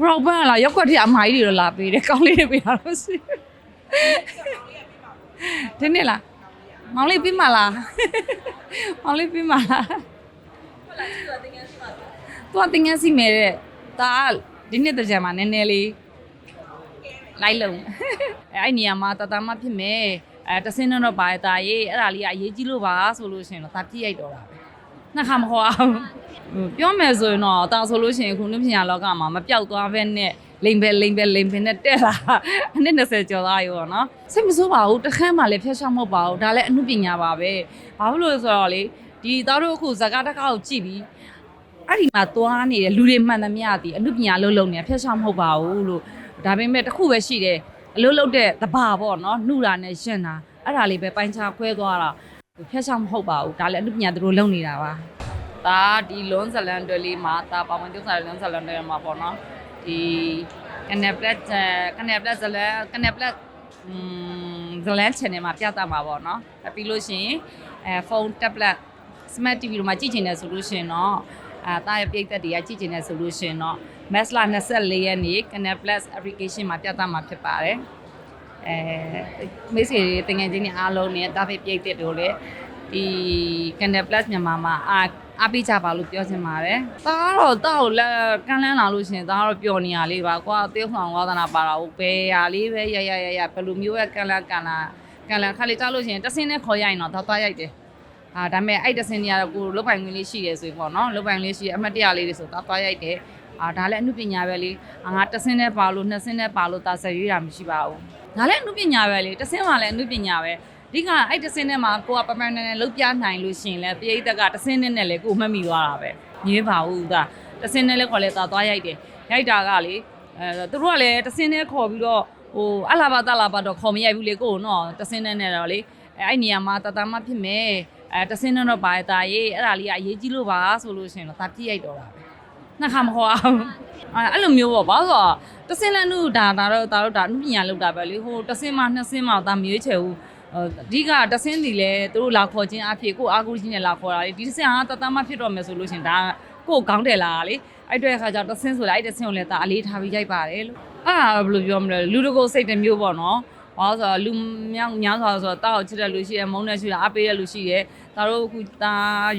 ဘရော့ဘန်လာရောက်ွက်ထအမိုင်းတွေတော့လာပေးတယ်ကောင်းလေးတွေပေးတာလို့ရှိဒီနေ့လားမောင်လေးပြီးမလားမောင်လေးပြီးမလားသူကတင်ငန်းစီမယ်တဲ့ဒါကဒီနေ့တကြံမှာနည်းနည်းလေးလိုက်လုံးအဲအဲ့နေရာမှာတတမဖြစ်မယ်အဲတစင်းတော့ပါတာရေးအဲ့ဒါလေးကအရေးကြီးလို့ပါဆိုလို့ရှိရင်တော့ဒါပြည့်ရိုက်တော့တာပဲ နှစ်ခါမခေါ်အောင်ပြောမယ်ဆိုရင်တော့ဒါဆိုလို့ရှိရင်ခုနပညာလောကမှာမပြောက်သွားဘဲနဲ့လိမ်ပဲလိမ်ပဲလိမ်ပဲနဲ့တက်လာအနည်း20ကျော်သားရောနော်စိတ်မဆိုးပါဘူးတခန်းမှလည်းဖျက်ရှောက်မဟုတ်ပါဘူးဒါလည်းအမှုပညာပါပဲဘာလို့လဲဆိုတော့လေဒီသားတို့အခုဇကာတကောက်ကြည့်ပြီးအဲ့ဒီမှာသွားနေတဲ့လူတွေမှန်သမျှဒီအမှုပညာလုံးလုံးနေဖျက်ရှောက်မဟုတ်ပါဘူးလို့ဒါပေမဲ့တစ်ခုပဲရှိတယ်အလုံးလုံးတဲ့တဘာပေါ့နော်နှုတာနဲ့ရှင်းတာအဲ့ဒါလေးပဲပိုင်းခြားခွဲသွားတာ ဖျက်ရှောက်မဟုတ်ပါဘူးဒါလည်းအမှုပညာသူတို့လုပ်နေတာပါဒါဒီလွန်ဇလန်တွေလေးမှာဒါပါဝင်ကျုပ်စားလွန်ဇလန်တွေမှာပေါ့နော်ဒီကနေပလက်ကနေပလက်ဇလန်ကနေပလက်อืมဇလန် channel မှာပြသမှာပေါ့နော်ပြီးလို့ရှိရင်အဲဖုန်း tablet smart TV တို့မှာကြည့်ချင်တယ်ဆိုလို့ရှိရင်တော့အာတာရဲ့ပြည့်သက်တွေကကြည့်ချင်တယ်ဆိုလို့ရှိရင်တော့ Mesla 24ရက်နေ့ Canal Plus application မှာပြသမှာဖြစ်ပါတယ် အဲမိတ်ဆွေတွေတငယ်ချင်းတွေအားလုံးနဲ့တာဖေပြည့်သက်တို့လည်းဒီ Canal Plus မြန်မာမှာအာအားပေးကြပါလို့ပြောချင်ပါတယ်။ဒါကတော့တောက်လက်ကန်းလန်းလာလို့ရှရင်ဒါကတော့ပျော်နေရလေးပါကွာ။သေဆောင်ဝါသနာပါတာဟုတ်ပဲရလေးပဲရရရရဘယ်လိုမျိုးပဲကန်းလန်းကန်းလာကန်းလန်းခါလေးကြားလို့ရှရင်တဆင်းနဲ့ခေါ်ရရင်တော့ဒါသွားရိုက်တယ်။အာဒါပေမဲ့အဲ့တဆင်းတွေကတော့ကိုလုတ်ပိုင်ခွင့်လေးရှိတယ်ဆိုရင်ပေါ့နော်လုတ်ပိုင်လေးရှိအမှတ်တရလေးတွေဆိုတော့သွားရိုက်တယ်။အာဒါလည်းအမှုပညာပဲလေ။ငါတဆင်းနဲ့ပါလို့နှစ်ဆင်းနဲ့ပါလို့ဒါဆက်ရွေးတာမရှိပါဘူး။ ဒါလည်းအမှုပညာပဲလေ။တဆင်းမှလည်းအမှုပညာပဲ။ဒီကအဲ့တစင်းနဲ့မှာကိုကပပန်းနဲ့နဲ့လုတ်ပြနိုင်လို့ရှိရင်လည်းပရိသတ်ကတစင်းနဲ့နဲ့လည်းကိုမှတ်မိသွားတာပဲညင်းပါဘူးဒါတစင်းနဲ့လည်းခေါ်လဲသာသွားရိုက်တယ်ရိုက်တာကလေအဲသူတို့ကလည်းတစင်းနဲ့ခေါ်ပြီးတော့ဟိုအလာဘာတလာဘာတော့ခေါ်မရိုက်ဘူးလေကိုနော်တစင်းနဲ့နဲ့တော့လေအဲအဲ့နေရာမှာတတမဖြစ်မယ်အဲတစင်းနဲ့တော့ပါတာရေးအဲ့ဒါလေးကအရေးကြီးလို့ပါဆိုလို့ရှိရင်တော့ဒါပြည့်ရိုက်တော့တာပဲနှစ်ခါမခေါ်အောင်အဲအဲ့လိုမျိုးပေါ့ဘာလို့ဆိုတော့ တစင်းလည်းနုဒါဒါတော့ဒါတော့ဒါနုပညာလောက်တာပဲလေဟိုတစင်းမှနှစ်စင်းမှဒါမရွေးချယ်ဘူးအဓိကတဆင်းစီလဲသူတို့လာခေါ်ခြင်းအဖြစ်ကိုအာကူကြီးနဲ့လာခေါ်တာလေဒီတဆင်းဟာတတမဖြစ်တော့မယ်ဆိုလို့ရှင်ဒါကိုကောင်းတယ်လားလေအဲ့အတွက်ခါကျတဆင်းဆိုလိုက်အဲ့တဆင်းကိုလည်းဒါအလေးထားပြီးရိုက်ပါတယ်လို့အဲ့ဒါဘယ်လိုပြောမလဲလူတကိုစိတ်တစ်မျိုးပေါ့နော်ဘာလို့ဆိုတော့လူမြောက်များစွာဆိုတော့တောက်ချစ်တဲ့လူရှိတယ်မုန်းတဲ့ရှိတယ်အားပေးတဲ့လူရှိတယ်ဒါတို့အခုဒါ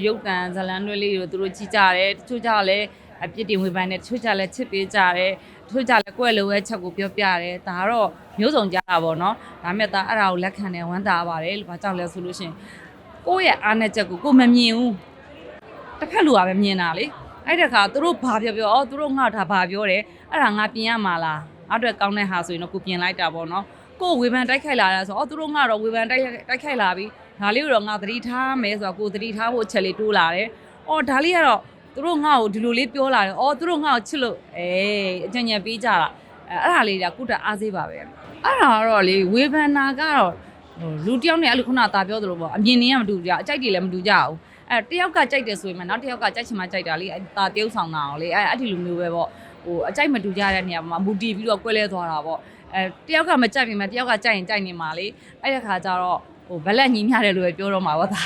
ရုပ်တံဇလန်တွေလေးတွေသူတို့ကြည့်ကြတယ်တချို့ကြလည်း အပြစ်တင်ဝေဖန်တယ်တချို့ကြလည်းချစ်ပေးကြတယ်တချို့ကြလည်းကွက်လိုပဲချက်ကိုပြောပြတယ်ဒါကတော့မျိုးစုံကြတာပေါ့နော်ဒါမဲ့ဒါအဲ့ဒါကိုလက်ခံတယ်ဝမ်းသာပါတယ်လို့ဘာကြောင့်လဲဆိုလို့ရှင်ကိုယ့်ရဲ့အားနဲ့ချက်ကိုကိုမမြင်ဘူးတစ်ဖက်လူကပဲမြင်တာလေအဲ့တခါသူတို့ဘာပြောပြောအော်သူတို့ငါဒါဘာပြောတယ်အဲ့ဒါငါပြင်ရမှာလားအဲ့အတွက်ကောင်းတဲ့ဟာဆိုရင်တော့ကိုပြင်လိုက်တာပေါ့နော်ကိုဝေဖန်တိုက်ခိုက်လာတာဆိုအော်သူတို့ငါတော့ဝေဖန်တိုက်တိုက်ခိုက်လာပြီဒါလေးကိုတော့ငါသတိထားမယ်ဆိုတော့ကိုသတိထားဖို့အချက်လေးတိုးလာတယ်အော်ဒါလေးကတော့ သူတို့ငါ့ကိုဒီလိုလေးပြောလာတယ်အော်သူတို့ငါ့ကိုချစ်လို့အေးအကြံဉာဏ်ပေးကြတာအဲ့အဲ့ဒါလေးကကုတအားသေးပါပဲအဲ့ဒါကတော့လေဝေဖန်နာကတော့ဟိုလူတယောက်နဲ့အဲ့လိုခုနကပြောသလိုပေါ့အမြင်တွေကမတူကြအကြိုက်တွေလည်းမတူကြဘူးအဲတယောက်ကကြိုက်တယ်ဆိုရင်မှနောက်တစ်ယောက်ကကြိုက်ချင်မှကြိုက်တာလေအဲ့ဒါတယောက်ဆောင်တာအောင်လေအဲ့အဲ့ဒီလိုမျိုးပဲပေါ့ဟိုအကြိုက်မတူကြတဲ့နေရာမှာမူတည်ပြီးတော့ကွဲလဲသွားတာပေါ့အဲတယောက်ကမကြိုက်ပြင်မဲ့တယောက်ကကြိုက်ရင်ကြိုက်နေမှာလေအဲ့ဒီခါကျတော့ဟိုဘလက်ညီမျှတယ်လို့ပဲပြောတော့မှာပေါ့ဒါ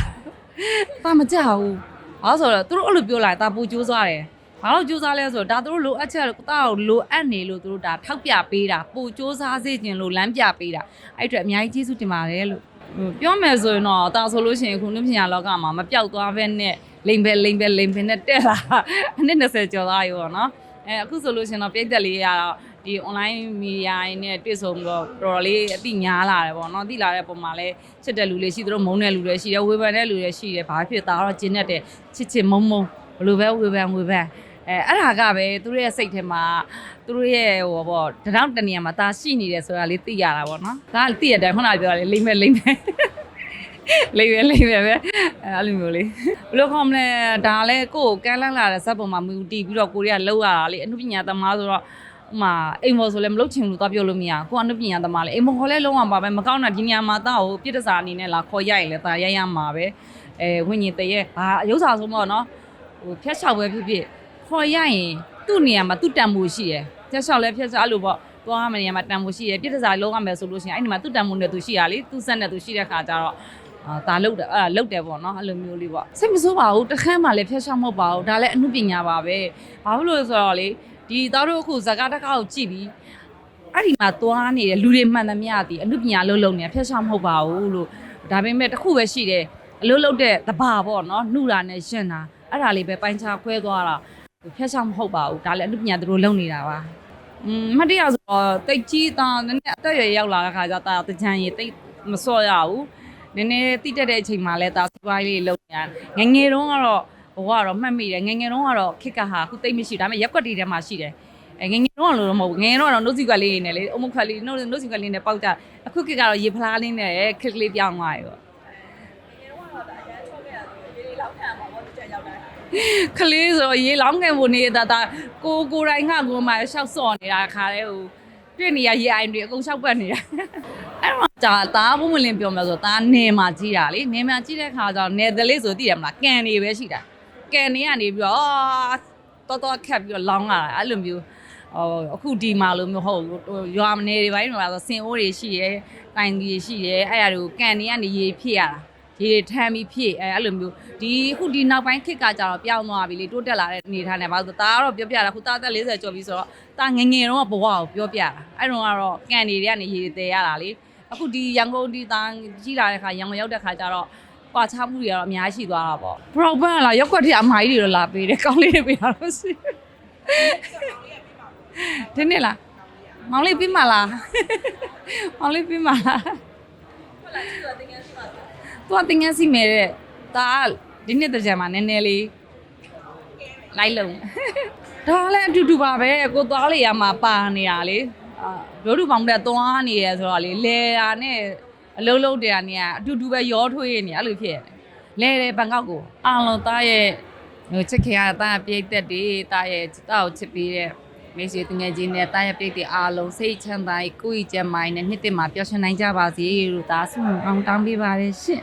ဒါမကြဘူး ဘာလို့ဆိုတော့သူတို့အဲ့လိုပြောလာရင်ဒါပူကြိုးစားတယ်ဘာလို့ကြိုးစားလဲဆိုတော့ဒါသူတို့လိုအပ်ချက်တာကိုလိုအပ်နေလို့သူတို့ဒါထောက်ပြပေးတာပူကြိုးစားစေခြင်းလို့လမ်းပြပေးတာအဲ့အတွက်အများကြီးကျေးဇူးတင်ပါတယ်လို့ဟိုပြောမယ်ဆိုရင်တော့ဒါဆိုလို့ရှိရင်ခုနပညာလောကမှာမပြောက်သွားဘဲနဲ့လိမ်ပဲလိမ်ပဲလိမ်ပဲနဲ့တက်လာအနည်း20ကျော်သားရောနော်အဲအခုဆိုလို့ရှိရင်တော့ပြည့်သက်လေးရတော့ ဒီ online media တွေနဲ့တွေ့ဆုံပြီးတော့တော်တော်လေးအသိညားလာတယ်ပေါ့နော်သိလာတဲ့ပုံမှာလဲချစ်တဲ့လူတွေရှိသလိုမုန်းတဲ့လူတွေရှိတယ်ဝေဖန်တဲ့လူတွေရှိတယ်ဘာဖြစ်တာတော့ကျင်းတတ်တယ်ချစ်ချစ်မုန်းမုန်းဘယ်လိုပဲဝေဖန်ဝေဖန်အဲအဲ့ဒါကပဲသူတို့ရဲ့စိတ်ထဲမှာသူတို့ရဲ့ဟိုပေါ့တနောက်တနေရာမှာဒါရှိနေတယ်ဆိုတာလေးသိရတာပေါ့နော်ဒါကသိရတယ်ခုနကပြောတာလေလိမ့်မဲ့လိမ့်မဲ့လိမ့်ပဲလိမ့်ပဲပဲအဲအဲ့လိုမျိုးလေးဘယ်လိုခေါ်မလဲဒါလည်းကိုယ်ကိုကန်းလန်းလာတဲ့ဇက်ပုံမှာမူတည်ပြီးတော့ကိုရီးယားလောက်ရတာလေအမှုပညာသမားဆိုတော့ ဟိုမှာအိမ်မော်ဆိုလည်းမလုပ်ချင်လို့သွားပြောလို့မရကိုကအမှုပညာသမားလေအိမ်မော်ခေါ်လဲလုံးဝပါပဲမကောင်းတာဒီညမှာတောက်ကိုပြစ်တစားအနေနဲ့လာခေါ်ရိုက်လေဒါရိုက်ရမှာပဲအဲဝိညာဉ်တရဲ့ဘာရုပ်စာဆုံးပေါ့နော်ဟိုဖျက်လျှောက်ပဲဖြစ်ဖြစ်ခေါ်ရိုက်ရင်သူ့နေရာမှာသူ့တန်မိုးရှိတယ်ဖျက်လျှောက်လဲဖျက်လျှောက်အဲ့လိုပေါ့သွားမနေရာမှာတန်မိုးရှိတယ်ပြစ်တစားလုံးရမယ်ဆိုလို့ရှိရင်အဲ့ဒီမှာသူ့တန်မိုးနဲ့သူရှိရလေသူ့ဆက်နဲ့သူရှိတဲ့ခါကျတော့အာဒါလုတ်တယ်အဲ့ဒါလုတ်တယ်ပေါ့နော်အဲ့လိုမျိုးလေးပေါ့စိတ်မဆိုးပါဘူးတခန်းမှလည်းဖျက်ရှောက်မဟုတ်ပါဘူးဒါလည်းအမှုပညာပါပဲဘာလို့လဲဆိုတော့လေ ဒီသားတို့အခုဇကာတကောက်ကြည့်ပြီးအဲ့ဒီမှာသွားနေတဲ့လူတွေမှန်သမျှဒီအမှုပညာလုံးလုံးနေဖျက်ချမဟုတ်ပါဘူးလို့ဒါပေမဲ့တစ်ခုပဲရှိတယ်အလုံးလုံးတဲ့တဘာပေါ့နော်နှုတာနဲ့ရှင်းတာအဲ့ဒါလေးပဲပိုင်းခြားခွဲသွားတာဖျက်ချမဟုတ်ပါဘူးဒါလည်းအမှုပညာသူတို့လုပ်နေတာပါอืมမတရားဆိုတော့တိတ်ကြီးတာနည်းနည်းအသက်အရွယ်ရောက်လာတဲ့ခါကျတော့တကြံရီတိတ်မစော့ရဘူးနည်းနည်းတိတက်တဲ့အချိန်မှာလဲဒါစပွိုင်းလေးလုံနေရငယ်ငယ်တုန်းကတော့ ဘဝကတော့မှတ်မိတယ်ငယ်ငယ်တုန်းကတော့ခစ်ကဟာအခုတိတ်မရှိဒါပေမဲ့ရက်ွက်တီထဲမှာရှိတယ်အဲငယ်ငယ်တုန်းကလို့တော့မဟုတ်ဘူးငယ်ငယ်တုန်းကတော့နှုတ်စီကွက်လေးနေလေအုံမခွက်လေးနှုတ်နှုတ်စီကွက်လေးနဲ့ပေါက်ကြအခုခစ်ကတော့ရေဖလားလေးနဲ့ခစ်ကလေးပြောင်းသွားရောကလေးဆိုရေလောင်းငယ်ဖို့နေတာဒါကိုကိုတိုင်းကကိုမှရှောက်စော့နေတာခါလဲဟိုတွေ့နေရရေအိုင်တွေအကုန်ရှောက်ပတ်နေတာအဲ့တော့ကြာသားဘုံမလင်းပြောမယ်ဆိုသားနေမှာကြီးတာလေနေမှာကြီးတဲ့ခါကျတော့နေတယ်လေးဆိုသိရမလားကန်နေပဲရှိတာ ကန်နေကနေပြီးတော့တော်တော်ခက်ပြီးတော့လောင်းလာတာအဲ့လိုမျိုးဟိုအခုဒီမှာလို့မျိုးဟုတ်ရွာမနေတွေပိုင်းမှာဆိုစင်အိုးတွေရှိရဲတိုင်ကြီးရှိရဲအဲ့အရာတွေကိုကန်နေကနေရေဖြစ်ရတာရေတွေထမ်းပြီးဖြစ်အဲအဲ့လိုမျိုးဒီအခုဒီနောက်ပိုင်းခစ်ကကြတော့ပြောင်းသွားပြီလေတိုးတက်လာတဲ့အနေထားနဲ့ဘာလို့သားကတော့ပြောပြတာခုသားသက်40ကျော်ပြီဆိုတော့သားငယ်ငယ်တော့ဘဝကိုပြောပြတာအဲ့တော့ကတော့ကန်နေတွေကနေရေတွေတည်ရတာလေအခုဒီရန်ကုန်ဒီသားကြီးလာတဲ့ခါရန်ကုန်ရောက်တဲ့ခါကျတော့ ကွာချမှုတွေကတော့အများကြီးရှိသွားတာပေါ့ဘရော့ဘန်လာရောက်ကွက်ထအမကြီးတွေတော့လာပေးတယ်ကောင်းလေးတွေပေးတာတော့ရှိဒီနေ့လားမောင်လေးပြီးမလားမောင်လေးပြီးမလားသူကတင်ငန်းစီမယ်တဲ့ဒါဒီနေ့တကြံမှာနည်းနည်းလေးလိုက်လုံးဒါလည်းအတူတူပါပဲကိုသွားလေရမှာပါနေတာလေအာရိုးတူပေါင်းတဲ့သွားနေရဆိုတော့လေလဲတာနဲ့ အလုံးလုံးတရားနေကအတူတူပဲရောထွေးနေအဲ့လိုဖြစ်ရတယ်လဲတယ်ဘန်ကောက်ကိုအားလုံးသားရဲ့ဟိုချစ်ခင်ရတာပြိတ်သက်တွေတာရဲ့တာကိုချစ်ပြီးတဲ့မေရှိတငယ်ချင်းနဲ့တာရဲ့ပြိတ်တွေအားလုံးစိတ်ချမ်းသာကိုယ်ကြီးကျမ်းမိုင်းနဲ့နှစ်တစ်မှာပျော်ရွှင်နိုင်ကြပါစေလို့ဒါဆုမကောင်းတောင်းပေးပါရရှင်